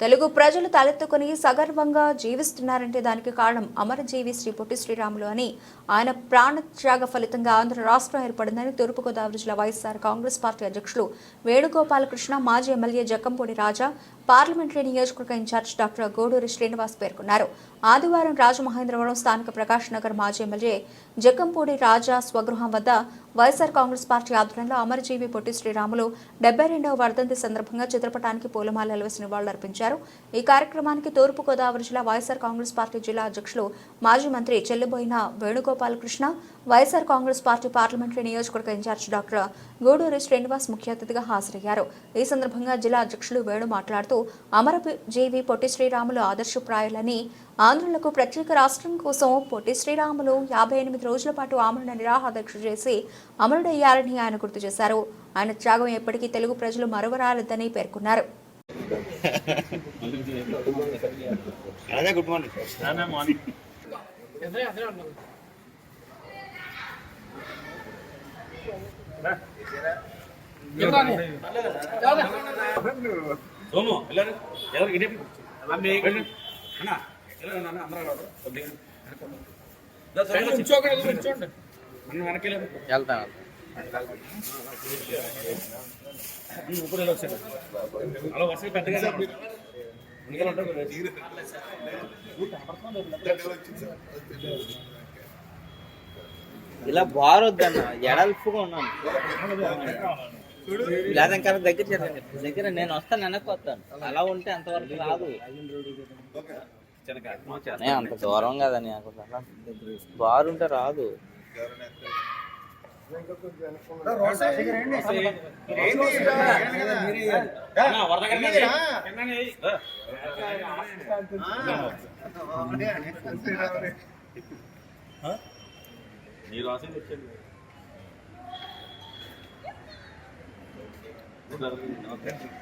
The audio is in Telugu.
తెలుగు ప్రజలు తలెత్తుకుని సగర్వంగా జీవిస్తున్నారంటే దానికి కారణం అమరజీవి శ్రీ పొట్టి శ్రీరాములు అని ఆయన ప్రాణత్యాగ ఫలితంగా ఆంధ్ర రాష్ట్రం ఏర్పడిందని తూర్పుగోదావరి జిల్లా వైఎస్ఆర్ కాంగ్రెస్ పార్టీ అధ్యక్షులు వేణుగోపాలకృష్ణ మాజీ ఎమ్మెల్యే జక్కంపూడి రాజా పార్లమెంటరీ నియోజకవర్గ ఇన్ఛార్జ్ డాక్టర్ గోడూరి శ్రీనివాస్ పేర్కొన్నారు. ఆదివారం రాజమహేంద్రవరం స్థానిక ప్రకాష్ నగర్ మాజీ ఎమ్మెల్యే జక్కంపూడి రాజా స్వగృహం వద్ద వైఎస్ఆర్ కాంగ్రెస్ పార్టీ ఆధ్వర్యంలో అమరజీవి పొట్టి శ్రీరాములు డెబ్బై రెండవ వర్ధంతి సందర్భంగా చిత్రపటానికి పూలమాలలు వేసి నివాళులర్పించారు. ఈ కార్యక్రమానికి తూర్పు గోదావరి జిల్లా వైఎస్ఆర్ కాంగ్రెస్ పార్టీ జిల్లా అధ్యక్షులు మాజీ మంత్రి చెల్లిబోయిన వేణుగోపాలకృష్ణ వైఎస్ఆర్ కాంగ్రెస్ పార్టీ పార్లమెంటరీ నియోజకవర్గ ఇన్ఛార్జ్ డాక్టర్ గూడూరి శ్రీనివాస్ ముఖ్య అతిథిగా హాజరయ్యారు. ఈ సందర్భంగా జిల్లా అధ్యక్షులు వేణు మాట్లాడుతూ అమరజీవి పొట్టి శ్రీరాములు ఆదర్శప్రాయులని ఆంధ్రులకు ప్రత్యేక రాష్ట్రం కోసం పొట్టి శ్రీరాములు యాభై ఎనిమిది రోజుల పాటు ఆమరణ నిరాహాదీక్ష చేసి అమరుడయ్యారని ఆయన గుర్తు చేశారు. ఆయన త్యాగం ఎప్పటికీ తెలుగు ప్రజలు మరువరాలేదని పేర్కొన్నారు. మార్నింగ్. సోము వెళ్ళారు ఎవరు ఇదే అన్నా అన్న అందరూ మనం వెనక్కి వెళ్తాను ఇప్పుడు అలా ఇలా బారొద్దన్న ఎడల్పుగా ఉన్నాను. లేదా ఇంకా దగ్గర దగ్గర నేను వస్తాను వెనక్కి వస్తాను. అలా ఉంటే అంతవరకు రాదు. నేను అంత దూరం కదా నాకు బారు ఉంటే రాదు. అన్న, వరద కింద కిందనే వేయి. రా. ఆ? నీ రాసింది వచ్చేది. Claro que.